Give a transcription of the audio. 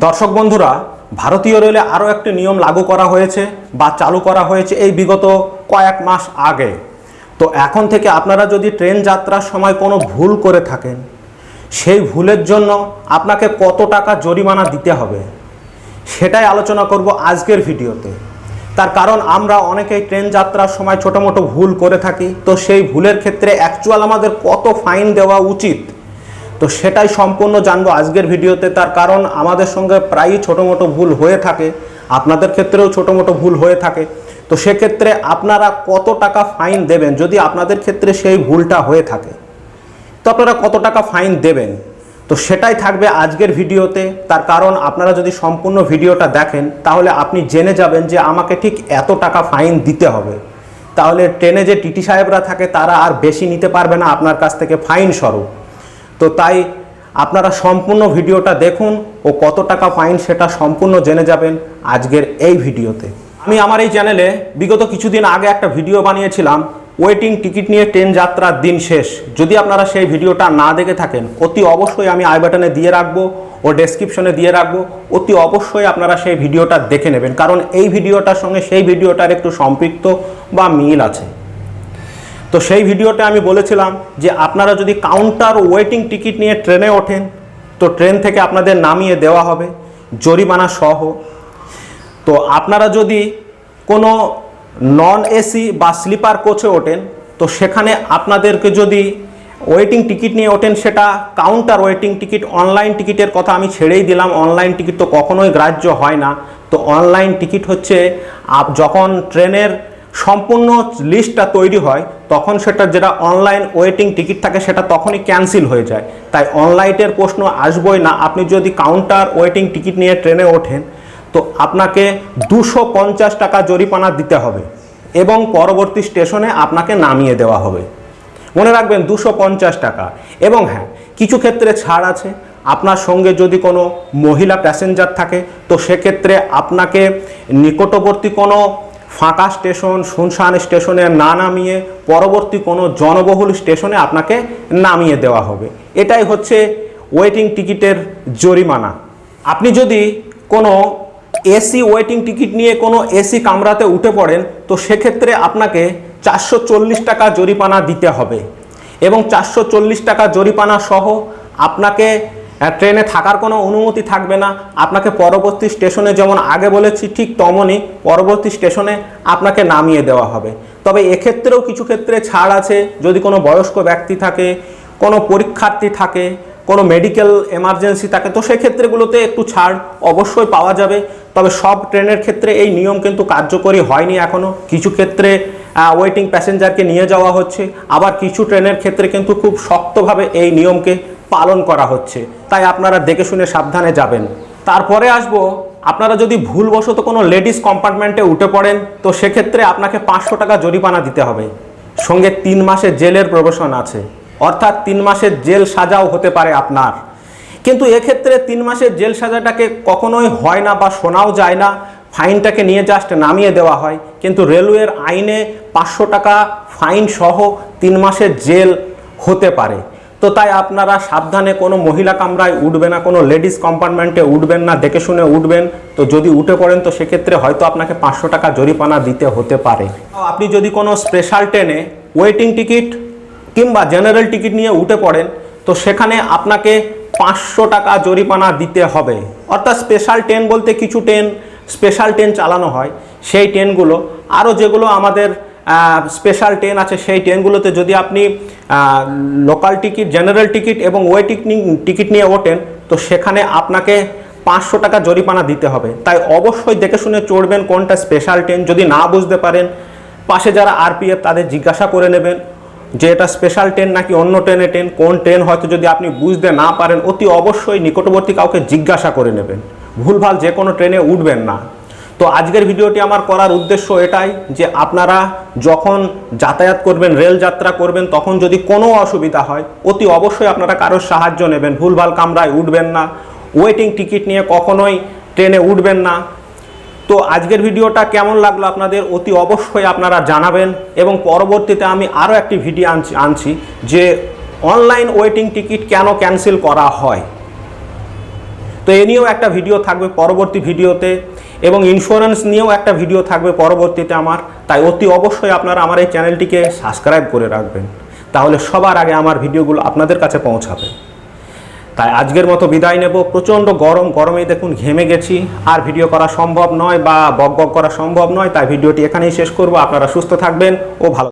দর্শক বন্ধুরা, ভারতীয় রেলে আরও একটি নিয়ম লাগু করা হয়েছে বা চালু করা হয়েছে এই বিগত কয়েক মাস আগে। তো এখন থেকে আপনারা যদি ট্রেন যাত্রার সময় কোনো ভুল করে থাকেন, সেই ভুলের জন্য আপনাকে কত টাকা জরিমানা দিতে হবে, সেটাই আলোচনা করব আজকের ভিডিওতে। তার কারণ আমরা অনেকেই ট্রেন যাত্রার সময় ছোটো মোটো ভুল করে থাকি, তো সেই ভুলের ক্ষেত্রে অ্যাকচুয়াল আমাদের কত ফাইন দেওয়া উচিত তো সেটাই সম্পূর্ণ জানব আজকের ভিডিওতে। তার কারণ আমাদের সঙ্গে প্রায়ই ছোটো মোটো ভুল হয়ে থাকে, আপনাদের ক্ষেত্রেও ছোটো মোটো ভুল হয়ে থাকে। তো সেক্ষেত্রে আপনারা কত টাকা ফাইন দেবেন যদি আপনাদের ক্ষেত্রে সেই ভুলটা হয়ে থাকে? তো আপনারা কত টাকা ফাইন দেবেন? তো সেটাই থাকবে আজকের ভিডিওতে। তার কারণ আপনারা যদি সম্পূর্ণ ভিডিওটা দেখেন, তাহলে আপনি জেনে যাবেন যে আমাকে ঠিক এত টাকা ফাইন দিতে হবে। তাহলে ট্রেনে যে টিটি সাহেবরা থাকে, তারা আর বেশি নিতে পারবে না আপনার কাছ থেকে ফাইন স্বরূপ। তো তাই আপনারা সম্পূর্ণ ভিডিওটা দেখুন ও কত টাকা ফাইন সেটা সম্পূর্ণ জেনে যাবেন আজকের এই ভিডিওতে। আমি আমার এই চ্যানেলে বিগত কিছুদিন আগে একটা ভিডিও বানিয়েছিলাম ওয়েটিং টিকিট নিয়ে ট্রেন যাত্রার দিন শেষ। যদি আপনারা সেই ভিডিওটা না দেখে থাকেন, অতি অবশ্যই আমি আই বাটনে দিয়ে রাখব ও ডেসক্রিপশনে দিয়ে রাখব। অতি অবশ্যই আপনারা সেই ভিডিওটা দেখে নেবেন, কারণ এই ভিডিওটার সঙ্গে সেই ভিডিওটার একটু সম্পৃক্ত বা মিল আছে। তো সেই ভিডিওতে আমি বলেছিলাম যে আপনারা যদি কাউন্টার ওয়েটিং টিকিট নিয়ে ট্রেনে ওঠেন, তো ট্রেন থেকে আপনাদের নামিয়ে দেওয়া হবে, জরিমানা সহ। তো আপনারা যদি কোনো নন এসি বা স্লিপার কোচে ওঠেন, তো সেখানে আপনাদেরকে যদি ওয়েটিং টিকিট নিয়ে ওঠেন, সেটা কাউন্টার ওয়েটিং টিকিট অনলাইন টিকিটের কথা আমি ছেড়েই দিলাম। অনলাইন টিকিট তো কখনোই গ্রাহ্য হয় না। তো অনলাইন টিকিট হচ্ছে যখন ট্রেনের সম্পূর্ণ লিস্টটা তৈরি হয়, তখন সেটা যেটা অনলাইন ওয়েটিং টিকিট থাকে সেটা তখনই ক্যান্সেল হয়ে যায়। তাই অনলাইনের প্রশ্ন আসবই না, আপনি যদি কাউন্টার ওয়েটিং টিকিট নিয়ে ট্রেনে ওঠেন, তো আপনাকে দুশো পঞ্চাশ টাকা জরিমানা দিতে হবে এবং পরবর্তী স্টেশনে আপনাকে নামিয়ে দেওয়া হবে। মনে রাখবেন দুশো পঞ্চাশ টাকা। এবং হ্যাঁ কিছু ক্ষেত্রে ছাড় আছে। আপনার সঙ্গে যদি কোনো মহিলা প্যাসেঞ্জার থাকে, তো সেক্ষেত্রে আপনাকে নিকটবর্তী কোনো ফাঁকা স্টেশন, শুনশান স্টেশনে না নামিয়ে পরবর্তী কোনো জনবহুল স্টেশনে আপনাকে নামিয়ে দেওয়া হবে। এটাই হচ্ছে ওয়েটিং টিকিটের জরিমানা। আপনি যদি কোনো এসি ওয়েটিং টিকিট নিয়ে কোনো এসি কামরাতে উঠে পড়েন, তো সেক্ষেত্রে আপনাকে চারশো চল্লিশ টাকা জরিমানা দিতে হবে। এবং চারশো চল্লিশ টাকা জরিমানা সহ আপনাকে ট্রেনে থাকার কোনো অনুমতি থাকবে না। আপনাকে পরবর্তী স্টেশনে যেমন আগে বলেছি, ঠিক তেমনই পরবর্তী স্টেশনে আপনাকে নামিয়ে দেওয়া হবে। তবে এক্ষেত্রেও কিছু ক্ষেত্রে ছাড় আছে। যদি কোনো বয়স্ক ব্যক্তি থাকে, কোনো পরীক্ষার্থী থাকে, কোনো মেডিকেল এমার্জেন্সি থাকে, তো সেক্ষেত্রেগুলোতে একটু ছাড় অবশ্যই পাওয়া যাবে। তবে সব ট্রেনের ক্ষেত্রে এই নিয়ম কিন্তু কার্যকরী হয়নি এখনও কিছু ক্ষেত্রে ওয়েটিং প্যাসেঞ্জারকে নিয়ে যাওয়া হচ্ছে। আবার কিছু ট্রেনের ক্ষেত্রে কিন্তু খুব শক্তভাবে এই নিয়মকে পালন করা হচ্ছে। তাই আপনারা দেখে শুনে সাবধানে যাবেন। তারপরে আসব, আপনারা যদি ভুলবশত কোনো লেডিস কম্পার্টমেন্টে উঠে পড়েন, তো সেক্ষেত্রে আপনাকে পাঁচশো টাকা জরিমানা দিতে হবে। সঙ্গে তিন মাসের জেলের প্রবেশন আছে। অর্থাৎ তিন মাসের জেল সাজাও হতে পারে আপনার। কিন্তু এক্ষেত্রে তিন মাসের জেল সাজাটাকে কখনোই হয় না বা শোনাও যায় না। ফাইনটাকে নিয়ে জাস্ট নামিয়ে দেওয়া হয়। কিন্তু রেলওয়ের আইনে পাঁচশো টাকা ফাইন সহ তিন মাসের জেল হতে পারে। তো তাই আপনারা সাবধানে কোনো মহিলা কামরায় উঠবে না, কোনো লেডিস কম্পার্টমেন্টে উঠবেন না, দেখে শুনে উঠবেন। তো যদি উঠে পড়েন, তো সেক্ষেত্রে হয়তো আপনাকে পাঁচশো টাকা জরিমানা দিতে হতে পারে। আপনি যদি কোনো স্পেশাল ট্রেনে ওয়েটিং টিকিট কিংবা জেনারেল টিকিট নিয়ে উঠে পড়েন, তো সেখানে আপনাকে পাঁচশো টাকা জরিমানা দিতে হবে। অর্থাৎ স্পেশাল ট্রেন বলতে কিছু ট্রেন স্পেশাল ট্রেন চালানো হয়। সেই ট্রেনগুলো আরও যেগুলো আমাদের স্পেশাল ট্রেন আছে, সেই ট্রেনগুলোতে যদি আপনি লোকাল টিকিট জেনারেল টিকিট এবং ওয়েটিং টিকিট নিয়ে ওঠেন, তো সেখানে আপনাকে পাঁচশো টাকা জরিমানা দিতে হবে। তাই অবশ্যই দেখে শুনে চড়বেন কোনটা স্পেশাল ট্রেন যদি না বুঝতে পারেন, পাশে যারা আরপিএফ তাদের জিজ্ঞাসা করে নেবেন যে এটা স্পেশাল ট্রেন নাকি অন্য ট্রেনে ট্রেন কোন ট্রেন হয়তো যদি আপনি বুঝতে না পারেন, অতি অবশ্যই নিকটবর্তী কাউকে জিজ্ঞাসা করে নেবেন। ভুলভাল যে কোনো ট্রেনে উঠবেন না। তো আজকের ভিডিওটি আমার করার উদ্দেশ্য এটাই যে আপনারা যখন যাতায়াত করবেন, রেল যাত্রা করবেন, তখন যদি কোনো অসুবিধা হয়, অতি অবশ্যই আপনারা কারোর সাহায্য নেবেন। ভুলভাল কামরায় উঠবেন না ওয়েটিং টিকিট নিয়ে কখনোই ট্রেনে উঠবেন না। তো আজকের ভিডিওটা কেমন লাগল আপনাদের, অতি অবশ্যই আপনারা জানাবেন এবং পরবর্তীতে আমি আরও একটি ভিডিও আনছি আনছি যে অনলাইন ওয়েটিং টিকিট কেন ক্যান্সেল করা হয়। তো এ নিয়েও একটা ভিডিও থাকবে পরবর্তী ভিডিওতে এবং ইন্স্যুরেন্স নিয়েও একটা ভিডিও থাকবে পরবর্তীতে আমার। তাই অতি অবশ্যই আপনারা আমার এই চ্যানেলটিকে সাবস্ক্রাইব করে রাখবেন। তাহলে সবার আগে আমার ভিডিওগুলো আপনাদের কাছে পৌঁছাবে। তাই আজকের মতো বিদায় নেব। প্রচণ্ড গরম গরমে দেখুন ঘেমে গেছি। আর ভিডিও করা সম্ভব নয় বা বক বক করা সম্ভব নয়। তাই ভিডিওটি এখানেই শেষ করব। আপনারা সুস্থ থাকবেন ও ভালো